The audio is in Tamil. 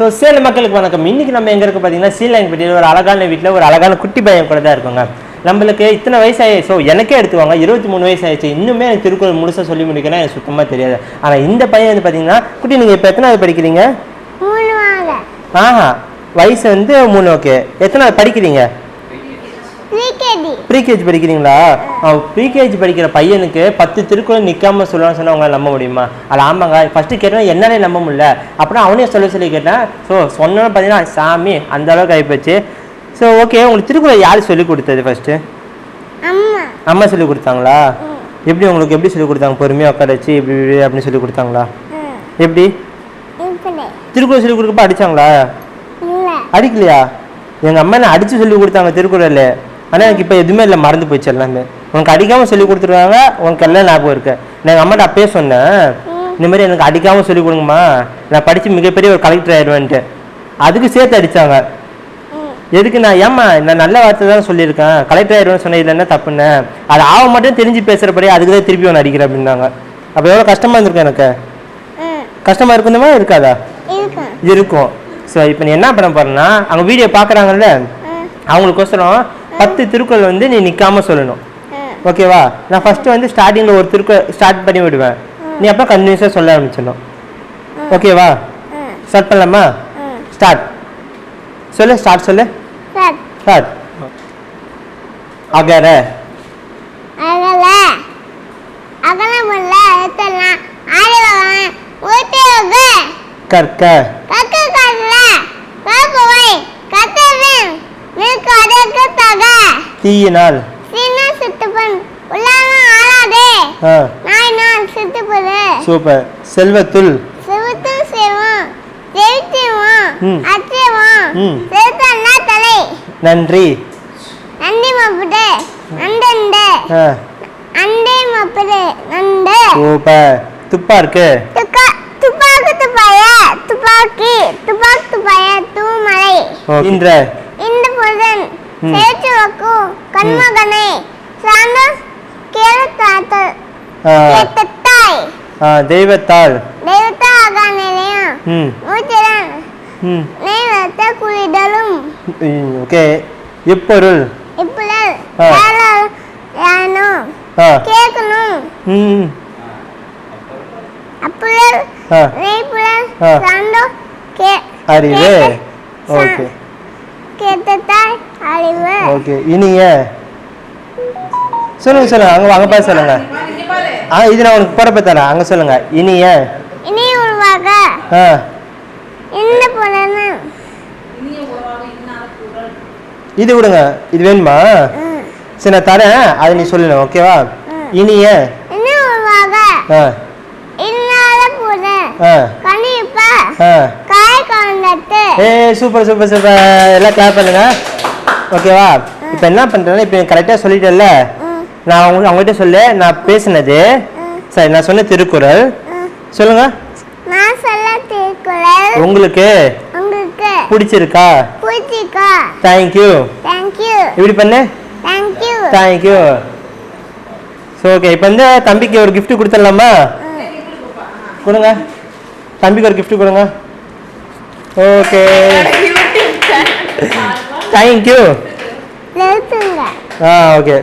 ஸோ சேலம் மக்களுக்கு வணக்கம். இன்னைக்கு நம்ம எங்க இருக்கு பார்த்தீங்கன்னா சீலாங்கப்பட்டியில் ஒரு அழகான வீட்டில் ஒரு அழகான குட்டி பையன் கூட தான் இருக்கோங்க. நம்மளுக்கு இத்தனை வயசு ஆயிடுச்சு ஸோ எனக்கே எடுத்துவாங்க இருபத்தி மூணு வயசு ஆயிடுச்சு இன்னுமே எனக்கு திருக்குறள் முழுசாக சொல்லி முடிக்கணும் எனக்கு சுத்தமாக தெரியாது. ஆனால் இந்த பையன் வந்து பார்த்தீங்கன்னா குட்டி நீங்கள் இப்போ எத்தனாவது படிக்கிறீங்க? ஆஹா. வயசு வந்து மூணு ஓகே. எத்தனாவது படிக்கிறீங்க? ப்ரீகேஜி படிக்கிறீங்களா? ப்ரீகேஜி படிக்கிற பையனுக்கு பத்து திருக்குறள் நிற்காம சொல்லணும்னு சொன்னா உங்களால் நம்ப முடியுமா? அது ஆமாங்க. ஃபஸ்ட்டு கேட்டேன் என்னாலே நம்ப முடியல. அப்புறம் அவனே சொல்ல சொல்லி கேட்டேன் ஸோ சொன்னோன்னு பார்த்தீங்கன்னா சாமி அந்த அளவுக்கு ஆகிப்போச்சு ஸோ ஓகே உங்களுக்கு திருக்குறள் யார் சொல்லி கொடுத்தது ஃபஸ்ட்டு அம்மா. அம்மா சொல்லி கொடுத்தாங்களா? எப்படி உங்களுக்கு எப்படி சொல்லி கொடுத்தாங்க? பொறுமையாக உட்கார வச்சு இப்படி இப்படி அப்படின்னு சொல்லி கொடுத்தாங்களா? எப்படி? திருக்குறள் சொல்லி கொடுக்கப்ப அடிச்சாங்களா? இல்லை. அடிக்கலையா? எங்கள் அம்மா என்ன அடித்து சொல்லி கொடுத்தாங்க திருக்குறள். ஆனால் எனக்கு இப்போ எதுவுமே இல்லை மறந்து போச்சு எல்லாமே. உனக்கு அடிக்காமல் சொல்லி கொடுத்துருவாங்க உனக்கு எல்லாம் ஞாபகம் இருக்கு. நான் எங்கள் அம்மாட்ட அப்பயே சொன்னேன் இந்த மாதிரி எனக்கு அடிக்காமல் சொல்லி கொடுங்கம்மா நான் படித்து மிகப்பெரிய ஒரு கலெக்டர் ஆயிடுவேன்ட்டு. அதுக்கு சேர்த்து அடித்தாங்க எதுக்கு நான் ஏம்மா நான் நல்ல வார்த்தை தான் சொல்லியிருக்கேன். கலெக்டர் ஆயிடுவேன்னு சொன்னது என்ன தப்புன்னு. அது ஆவ மட்டும் தெரிஞ்சு பேசுகிறபடி அதுக்கு தான் திருப்பி ஒன்று அடிக்கிறேன் அப்படின்னாங்க. அப்போ எவ்வளோ கஷ்டமாக இருந்திருக்கும் எனக்கு? கஷ்டமாக இருக்குதுமா இருக்காதா? இருக்கும். ஸோ இப்போ நீ என்ன பண்ண போறேன்னா அவங்க வீடியோ பார்க்குறாங்கல்ல? அவங்களுக்கோசரம் பத்து திருக்குறள் வந்து நீ நிற்காம சொல்லணும். ஓகேவா? நான் ஃபர்ஸ்ட் வந்து ஸ்டார்டிங்கில் ஒரு திருக்குறள் ஸ்டார்ட் பண்ணி விடுவேன். நீ அப்போ கன்டினியூஸாக சொல்ல ஆரம்பிச்சிடணும். ஓகேவா? ஸ்டார்ட் பண்ணலாமா? ஸ்டார்ட் சொல்லு ஸ்டார்ட் சொல்லு. ஸ்டார்ட் அகர அகல. அகல. முல்ல எழுத்தெல்லாம் ஊட்டியோக கற்க. சித்துப்பது சூப்பர். செல்வத்துள். நன்றி. நந்தி மப்புடு நண்டண்டு ஆ. அண்டை மப்புடு நண்டு. சூப்பர். துப்பா இருக்கு துக்கா துப்பாக்கு துப்பாய? துப்பாக்கி துப்பாக்கு துப்பாய? தூமலை. இன்ற இந்த புதன் ம். சேர்த்து வைக்கும் கண்மகனை. சார்ந்த கேளத்தாத்த. ஆ, கேட்டாய் ஆ, தெய்வத்தால் தெய்வத்தா ஆகாநிலையும் ம். மூச்சிடன் ம். நெய் வைத்த குளிடலும். ம், ஓகே. யானும் ஆ. கேட்கணும். கே அறிவு. ஓகே. கேட்டத்தாய் அறிவு ஓகே இனிய சொல்லுங்க சொல்லுங்க அங்க அங்க பார்த்து சொல்லுங்க. ஆ இது நான் உனக்கு போறப்ப தரேன். அங்க சொல்லுங்க இனிய இனி உருவாக ஆ. இந்த புலனும் இது விடுங்க இது வேணுமா? சரி நான் தரேன். அதை நீ சொல்லணும் ஓகேவா. இனிய இனி உருவாக ஆ. இன்னாத புலன் ஆ. கணிப்ப ஆ. ஏ சூப்பர் சூப்பர் சூப்பர். எல்லாம் கிளாப் பண்ணுங்க. ஓகேவா இப்போ என்ன பண்ணுறேன்னா இப்போ கரெக்டாக சொல்லிட்டேன்ல. நான் அவங்க அவங்ககிட்ட சொல்லு. நான் பேசுனது. சரி நான் சொன்ன திருக்குறள். சொல்லுங்க. நான் சொல்ல திருக்குறள். உங்களுக்கு உங்களுக்கு பிடிச்சிருக்கா? பிடிச்சிக்கா தேங்க்யூ தேங்க்யூ இப்படி பண்ணு. தேங்க்யூ தேங்க்யூ ஸோ ஓகே இப்போ வந்து தம்பிக்கு ஒரு gift கொடுத்துடலாமா? கொடுங்க. தம்பிக்கு ஒரு gift கொடுங்க. ஓகே தேங்க்யூ நிறுத்துங்க ஆ ஓகே